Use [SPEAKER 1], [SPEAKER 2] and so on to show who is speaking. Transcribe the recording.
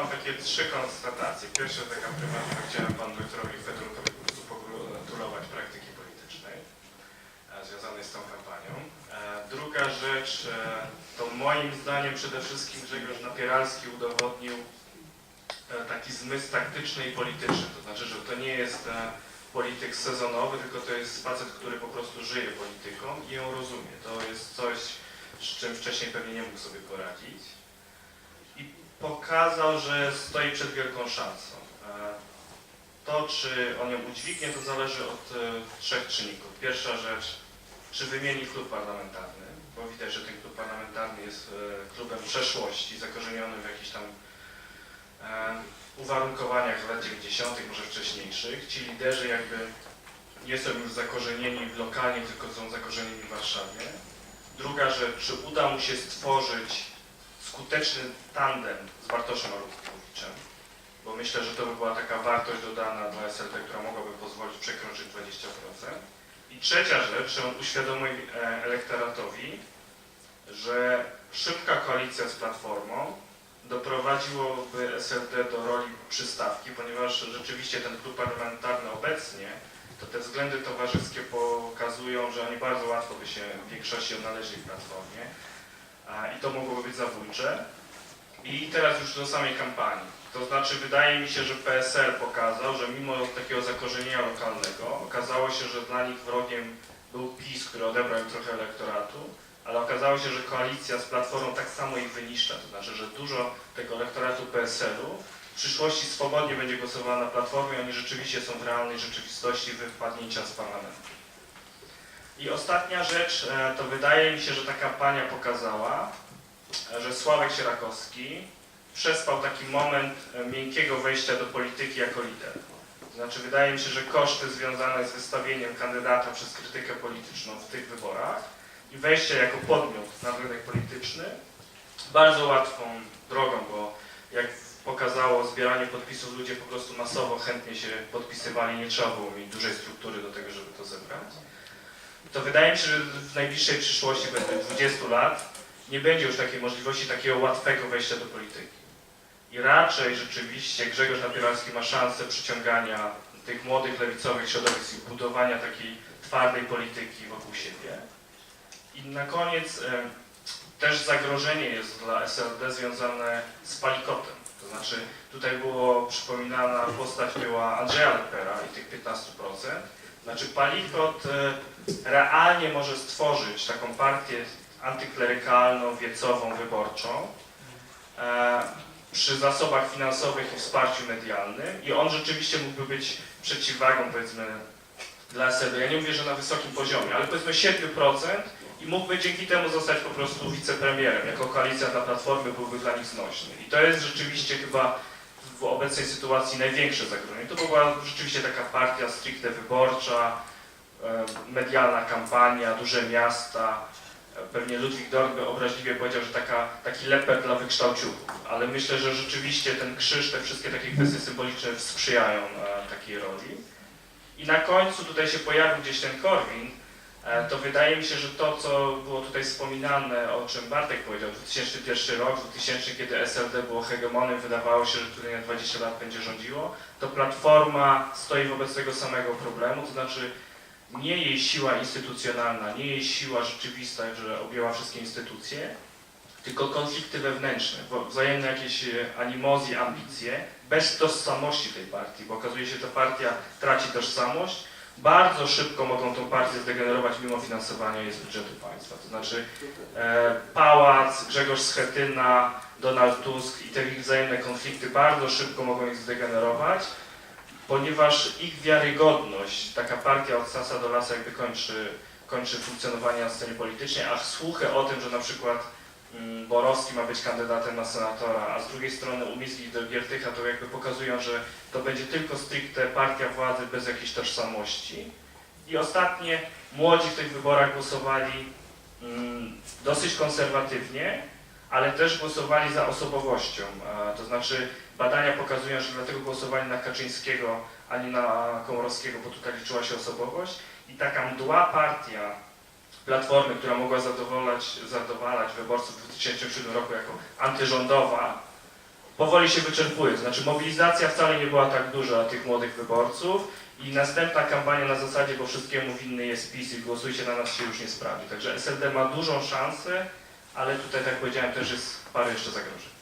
[SPEAKER 1] mam takie trzy konstatacje. Pierwsza taka prywatna, chciałem panu doktorowi Fedrukowi po prostu pogratulować praktyki politycznej e, związanej z tą kampanią. E, Druga rzecz, e, to moim zdaniem przede wszystkim Grzegorz Napieralski udowodnił taki zmysł taktyczny i polityczny. To znaczy, że to nie jest polityk sezonowy, tylko to jest facet, który po prostu żyje polityką i ją rozumie. To jest coś, z czym wcześniej pewnie nie mógł sobie poradzić. Pokazał, że stoi przed wielką szansą. E, To, czy on ją udźwignie, to zależy od e, trzech czynników. Pierwsza rzecz, czy wymieni klub parlamentarny, bo widać, że ten klub parlamentarny jest e, klubem przeszłości, zakorzenionym w jakichś tam uwarunkowaniach lat 90., może wcześniejszych. Ci liderzy jakby nie są już zakorzenieni lokalnie, tylko są zakorzenieni w Warszawie. Druga rzecz, czy uda mu się stworzyć skuteczny tandem z Bartoszem Arłukiewiczem, bo myślę, że to by była taka wartość dodana dla SLD, która mogłaby pozwolić przekroczyć 20%. I trzecia rzecz, że on uświadomi e, elektoratowi, że szybka koalicja z Platformą doprowadziłoby SLD do roli przystawki, ponieważ rzeczywiście ten klub parlamentarny obecnie, to te względy towarzyskie pokazują, że oni bardzo łatwo by się w większości odnaleźli w Platformie i to mogłoby być zabójcze. I teraz już do samej kampanii. To znaczy wydaje mi się, że PSL pokazał, że mimo takiego zakorzenienia lokalnego, okazało się, że dla nich wrogiem był PiS, który odebrał im trochę elektoratu, ale okazało się, że koalicja z Platformą tak samo ich wyniszcza, to znaczy, że dużo tego elektoratu PSL-u w przyszłości swobodnie będzie głosowało na Platformę i oni rzeczywiście są w realnej rzeczywistości wypadnięcia z parlamentu. I ostatnia rzecz, e, to wydaje mi się, że ta kampania pokazała, e, że Sławek Sierakowski przespał taki moment e, miękkiego wejścia do polityki jako lider. Znaczy, wydaje mi się, że koszty związane z wystawieniem kandydata przez krytykę polityczną w tych wyborach i wejście jako podmiot na rynek polityczny bardzo łatwą drogą, bo jak pokazało zbieranie podpisów, ludzie po prostu masowo chętnie się podpisywali, nie trzeba było mieć dużej struktury do tego, żeby to zebrać. To wydaje mi się, że w najbliższej przyszłości, będzie 20 lat, nie będzie już takiej możliwości takiego łatwego wejścia do polityki. I raczej rzeczywiście Grzegorz Napieralski ma szansę przyciągania tych młodych lewicowych środowisk i budowania takiej twardej polityki wokół siebie. I na koniec e, też zagrożenie jest dla SLD związane z palikotem. To znaczy tutaj było przypominana postać była Andrzeja Lepera i tych 15%. Znaczy palikot e, realnie może stworzyć taką partię antyklerykalną, wiecową, wyborczą e, przy zasobach finansowych i wsparciu medialnym i on rzeczywiście mógłby być przeciwwagą powiedzmy dla SLD. Ja nie mówię, że na wysokim poziomie, ale powiedzmy 7% i mógłby dzięki temu zostać po prostu wicepremierem. Jako koalicja dla Platformy byłby dla nich znośny. I to jest rzeczywiście chyba w obecnej sytuacji największe zagrożenie. To była rzeczywiście taka partia stricte wyborcza, medialna kampania, duże miasta. Pewnie Ludwik Dorn by obraźliwie powiedział, że taka, taki leper dla wykształciuchów, ale myślę, że rzeczywiście ten krzyż, te wszystkie takie kwestie symboliczne sprzyjają e, takiej roli. I na końcu tutaj się pojawił gdzieś ten Korwin, to wydaje mi się, że to, co było tutaj wspominane, o czym Bartek powiedział, 2001 rok, 2000, kiedy SLD było hegemonem, wydawało się, że tutaj na 20 lat będzie rządziło, to Platforma stoi wobec tego samego problemu, to znaczy nie jej siła instytucjonalna, nie jej siła rzeczywista, że objęła wszystkie instytucje, tylko konflikty wewnętrzne, wzajemne jakieś e, animozje, ambicje, bez tożsamości tej partii, bo okazuje się, że ta partia traci tożsamość, bardzo szybko mogą tą partię zdegenerować mimo finansowania jej z budżetu państwa. To znaczy e, Pałac, Grzegorz Schetyna, Donald Tusk i te ich wzajemne konflikty bardzo szybko mogą ich zdegenerować, ponieważ ich wiarygodność, taka partia od sasa do lasa jakby kończy, kończy funkcjonowanie na scenie politycznej, a słuchy o tym, że na przykład Borowski ma być kandydatem na senatora, a z drugiej strony Umizgi do Giertycha, to jakby pokazują, że to będzie tylko stricte partia władzy bez jakiejś tożsamości. I ostatnie, młodzi w tych wyborach głosowali mm, dosyć konserwatywnie, ale też głosowali za osobowością. E, To znaczy badania pokazują, że dlatego głosowali na Kaczyńskiego, a nie na Komorowskiego, bo tutaj liczyła się osobowość. I taka mdła partia Platformy, która mogła zadowalać, zadowalać wyborców w 2007 roku jako antyrządowa,
[SPEAKER 2] powoli się wyczerpuje. Znaczy mobilizacja wcale nie była tak duża tych młodych wyborców i następna kampania na zasadzie, bo wszystkiemu winny jest PiS i głosujcie na nas się już nie sprawdzi. Także SLD ma dużą szansę, ale tutaj, tak powiedziałem, też jest parę jeszcze zagrożeń.